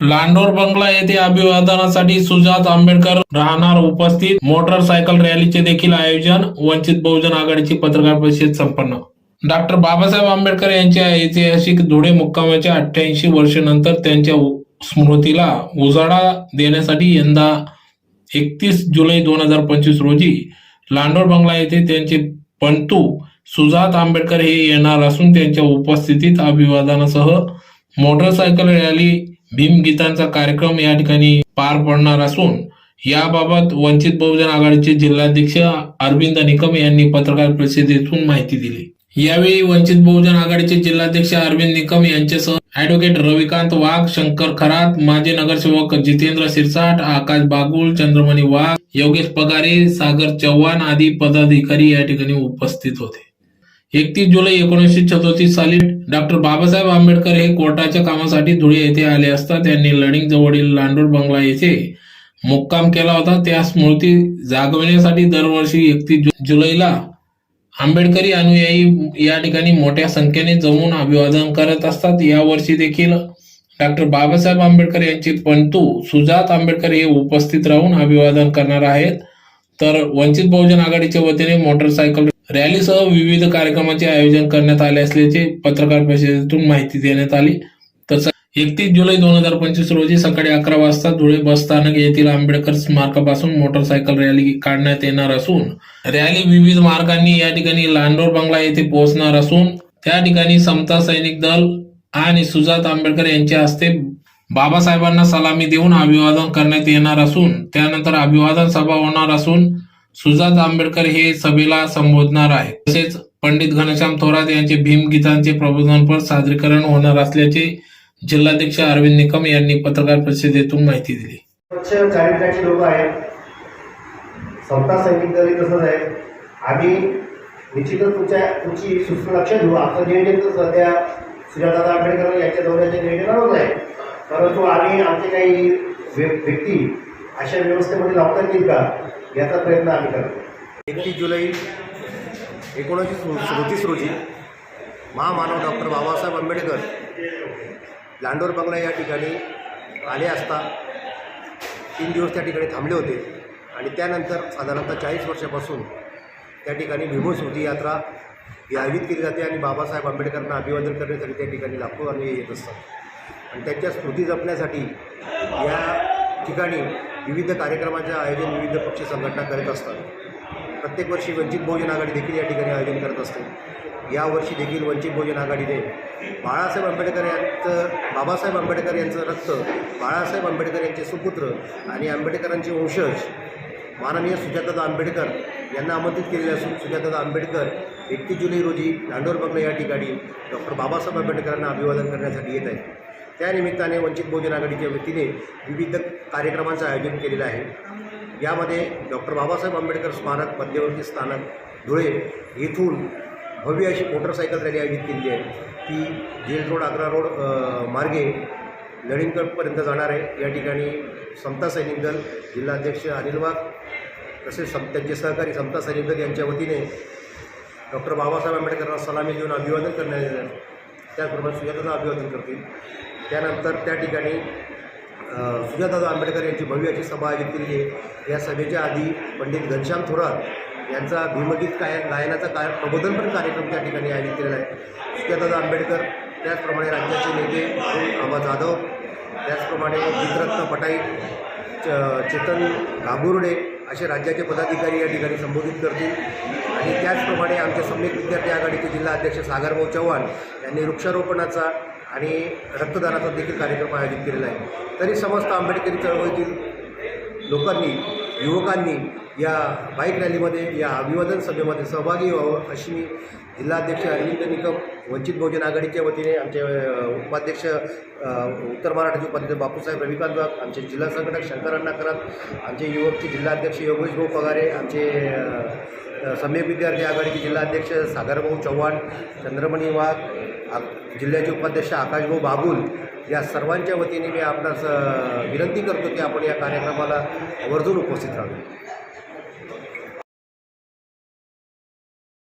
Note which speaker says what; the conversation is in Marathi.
Speaker 1: लांडोर बंगला येथे अभिवादनासाठी सुजात आंबेडकर राहणार उपस्थित. मोटरसायकल रॅलीचे देखील आयोजन. वंचित बहुजन आघाडीची पत्रकार परिषद संपन्न. डॉक्टर बाबासाहेब आंबेडकर यांच्या ऐतिहासिक धुळे मुक्कामाच्या अठ्ठ्याऐंशी वर्षानंतर त्यांच्या स्मृतीला उजाळा देण्यासाठी यंदा एकतीस जुलै दोन हजार पंचवीस रोजी लांडोर बंगला येथे त्यांचे पंतू सुजात आंबेडकर हे येणार असून त्यांच्या उपस्थितीत अभिवादनासह मोटरसायकल रॅली भीमगीतांचा कार्यक्रम या ठिकाणी पार पडणार असून याबाबत वंचित बहुजन आघाडीचे जिल्हाध्यक्ष अरविंद निकम यांनी पत्रकार परिषदेतून माहिती दिली. यावेळी वंचित बहुजन आघाडीचे जिल्हाध्यक्ष अरविंद निकम यांच्यासह ऍडव्होकेट रविकांत वाघ शंकर खरात माजी नगरसेवक जितेंद्र सिरसाट आकाश बागुल चंद्रमणी वाघ योगेश पगारे सागर चव्हाण आदी पदाधिकारी या ठिकाणी उपस्थित होते. एकतीस जुलै एकोणीसशे चौतीस साली डॉक्टर बाबासाहेब आंबेडकर हे कोर्टाच्या कामासाठी धुळे येथे आले असता त्यांनी लडिंग जवळील लांडोर बंगला येथे मुक्काम केला होता. त्या स्मृती जागविण्यासाठी दरवर्षी एकतीस जुलैला आंबेडकरी अनुयायी या ठिकाणी मोठ्या संख्येने जमून अभिवादन करत असतात. यावर्षी देखील डॉक्टर बाबासाहेब आंबेडकर यांचे पंतू सुजात आंबेडकर हे उपस्थित राहून अभिवादन करणार आहेत. तर वंचित बहुजन आघाडीच्या वतीने मोटरसायकल रॅलीसह विविध कार्यक्रमाचे आयोजन करण्यात आले असल्याचे पत्रकार परिषदेतून माहिती देण्यात आली. तसं एकतीस जुलै दोन हजार पंचवीस रोजी सकाळी अकरा वाजता धुळे बस स्थानक येथील आंबेडकर स्मारकापासून मोटरसायकल रॅली काढण्यात येणार असून रॅली विविध मार्गांनी या ठिकाणी लांडोर बंगला येथे पोहोचणार असून त्या ठिकाणी समता सैनिक दल आणि सुजात आंबेडकर यांच्या हस्ते बाबासाहेबांना सलामी देऊन अभिवादन करण्यात येणार असून त्यानंतर अभिवादन सभा होणार असून सुजात आंबेडकर हे सभेला संबोधणार आहेत. तसेच पंडित घनश्याम थोरात यांचे भीमगीतांचे प्रबोधनपर सादरीकरण होणार असल्याचे जिल्हाध्यक्ष अरविंद निकम यांनी पत्रकार परिषदेतून माहिती दिली.
Speaker 2: स्वच्छ लोक आहेत. स्वतः सैनिक दल तसंच आहे आम्ही निश्चितच तुमच्या तुमची सूचना लक्षात घेऊ. आमचं नियोजन तर सध्या सुजातादा आंबेडकर यांच्या दौऱ्याच्या नियोजनावर आहे. परंतु आम्ही आमचे काही व्यक्ती अशा व्यवस्थेमध्ये लावता येतील का? याचा प्रयत्न आम्ही करतो.
Speaker 3: एकतीस जुलै एकोणीसशे सदतीस रोजी महामानव डॉक्टर बाबासाहेब आंबेडकर लांडोर बंगला या ठिकाणी आले असता. तीन दिवस त्या ठिकाणी थांबले होते आणि त्यानंतर साधारणतः चाळीस वर्षापासून त्या ठिकाणी भीमस्मृती यात्रा ही आयोजित केली जाते आणि बाबासाहेब आंबेडकरांना अभिवादन करण्यासाठी त्या ठिकाणी लाखो आणि येत असतात. आणि त्यांच्या स्मृती जपण्यासाठी या ठिकाणी विविध कार्यक्रमाचे आयोजन विविध पक्ष संघटना करत असतात. प्रत्येक वर्षी वंचित बहुजन आघाडी देखील या ठिकाणी आयोजन करत असते. यावर्षी देखील वंचित बहुजन आघाडीने बाळासाहेब आंबेडकर यांचं बाबासाहेब आंबेडकर यांचं रक्त बाळासाहेब आंबेडकर यांचे सुपुत्र आणि आंबेडकरांचे वंशज माननीय सुजातादा आंबेडकर यांना आमंत्रित केलेले असून सुजातादा आंबेडकर एकतीस जुलै रोजी दांडोर बंगला या ठिकाणी डॉक्टर बाबासाहेब आंबेडकरांना अभिवादन करण्यासाठी येत आहेत. त्यानिमित्ताने वंचित बहुजन आघाडीच्या वतीने विविध कार्यक्रमांचं आयोजन केलेलं आहे. यामध्ये डॉक्टर बाबासाहेब आंबेडकर स्मारक मध्यवर्ती स्थानक धुळे येथून भव्य अशी मोटरसायकल रॅली आयोजित केलेली आहे. ती जेल रोड आग्रा रोड मार्गे लढिंगकडपर्यंत जाणार आहे. या ठिकाणी समता सैनिक दल जिल्हाध्यक्ष अनिल वाघ तसेच सम त्यांचे सहकारी समता सैनिक दल यांच्या वतीने डॉक्टर बाबासाहेब आंबेडकरांना सलामी देऊन अभिवादन करण्यात येणार त्याचबरोबर त्याचप्रमाणे सुजातांना अभिवादन करतील. त्यानंतर त्या ठिकाणी सुजातदादा आंबेडकर यांची भव्य अशी सभा आयोजित केली आहे. या सभेच्या आधी पंडित घनश्याम थोरात यांचा भीमगीत काय गायनाचा काय प्रबोधनपर कार्यक्रम त्या ठिकाणी आयोजित केलेला आहे. सुजातदादा आंबेडकर त्याचप्रमाणे राज्याचे नेते आबा जाधव त्याचप्रमाणे गीतरत्न पटाई च चेतन गांगुर्डे असे राज्याचे पदाधिकारी या ठिकाणी संबोधित करतील. आणि त्याचप्रमाणे आमच्या सम्यक विद्यार्थी आघाडीचे जिल्हा अध्यक्ष सागरभाऊ चव्हाण यांनी वृक्षारोपणाचा आणि रक्तदानाचा देखील कार्यक्रम आयोजित केलेला आहे. तरी समस्त आंबेडकरी चळवळीतील लोकांनी युवकांनी या बाईक रॅलीमध्ये या अभिवादन सभेमध्ये सहभागी व्हावं अशी मी जिल्हाध्यक्ष अरविंद निकम वंचित बहुजन आघाडीच्या वतीने आमचे उपाध्यक्ष उत्तर महाराष्ट्राचे उपाध्यक्ष बापूसाहेब रविकांत बाग आमचे जिल्हा संघटक शंकरांना करत आमचे युवकचे जिल्हाध्यक्ष योगेश भाऊ पगारे आमचे समीप सम्यक विद्यार्थी आघाडीचे जिल्हाध्यक्ष सागरभाऊ चव्हाण चंद्रमणी वाघ आ- जिल्ह्याचे उपाध्यक्ष आकाशभाऊ बागुल या सर्वांच्या वतीने मी आपणास विनंती करतो की आपण या कार्यक्रमाला आवर्जून उपस्थित राहावे